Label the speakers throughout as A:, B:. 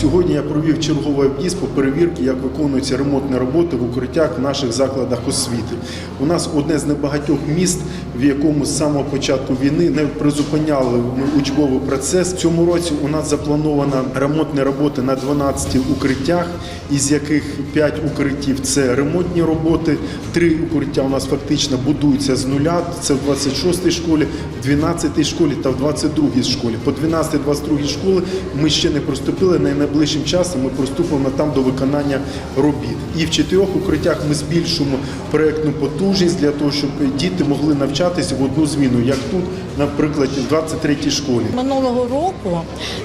A: Сьогодні я провів черговий об'їзд по перевірці, як виконуються ремонтні роботи в укриттях в наших закладах освіти. У нас одне з небагатьох міст, в якому з самого початку війни не призупиняли учбовий процес. В цьому році у нас заплановано ремонтні роботи на 12 укриттях, із яких 5 укриттів це ремонтні роботи, 3 укриття у нас фактично будуються з нуля. Це в 26-й школі, в 12-й школі та в 22-й школі. По 12-22 школи ми ще не приступили. Найближчим часом ми приступимо там до виконання робіт. І в чотирьох укриттях ми збільшуємо проєктну потужність для того, щоб діти могли навчатися в одну зміну, як тут, наприклад, в 23-й школі.
B: Минулого року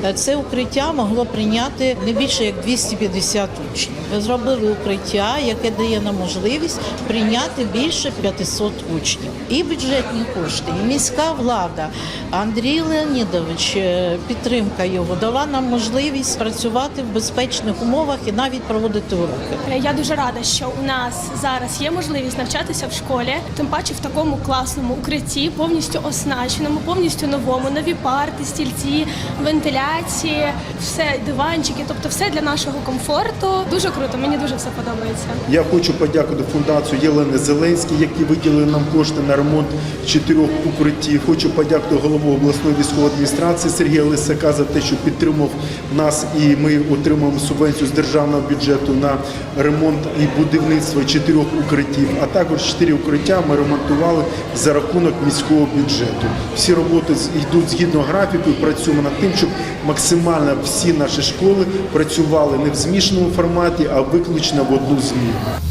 B: е, це укриття могло прийняти не більше як 250 учнів. Ми зробили укриття, яке дає нам можливість прийняти більше 500 учнів. І бюджетні кошти, і міська влада. Андрій Леонідович, е, підтримка його дала нам можливість працювати в безпечних умовах і навіть проводити уроки.
C: Я дуже рада, що у нас зараз є можливість навчатися в школі, тим паче в такому класному укритті, повністю оснащеному, повністю новому, нові парти, стільці, вентиляції, все диванчики, тобто все для нашого комфорту. Дуже круто, мені дуже все подобається.
A: Я хочу подякувати фундацію Єлени Зеленській, які виділили нам кошти на ремонт чотирьох укриттів. Хочу подякувати голову обласної військової адміністрації Сергія Лисака за те, що підтримав нас, і ми отримуємо субвенцію з державного бюджету на ремонт і будівництво чотирьох укриттів. А також чотири укриття ми ремонтували за рахунок міського бюджету. Всі роботи йдуть згідно графіку. Працюємо над тим, щоб максимально всі наші школи працювали не в змішаному форматі, а виключно в одну зміну.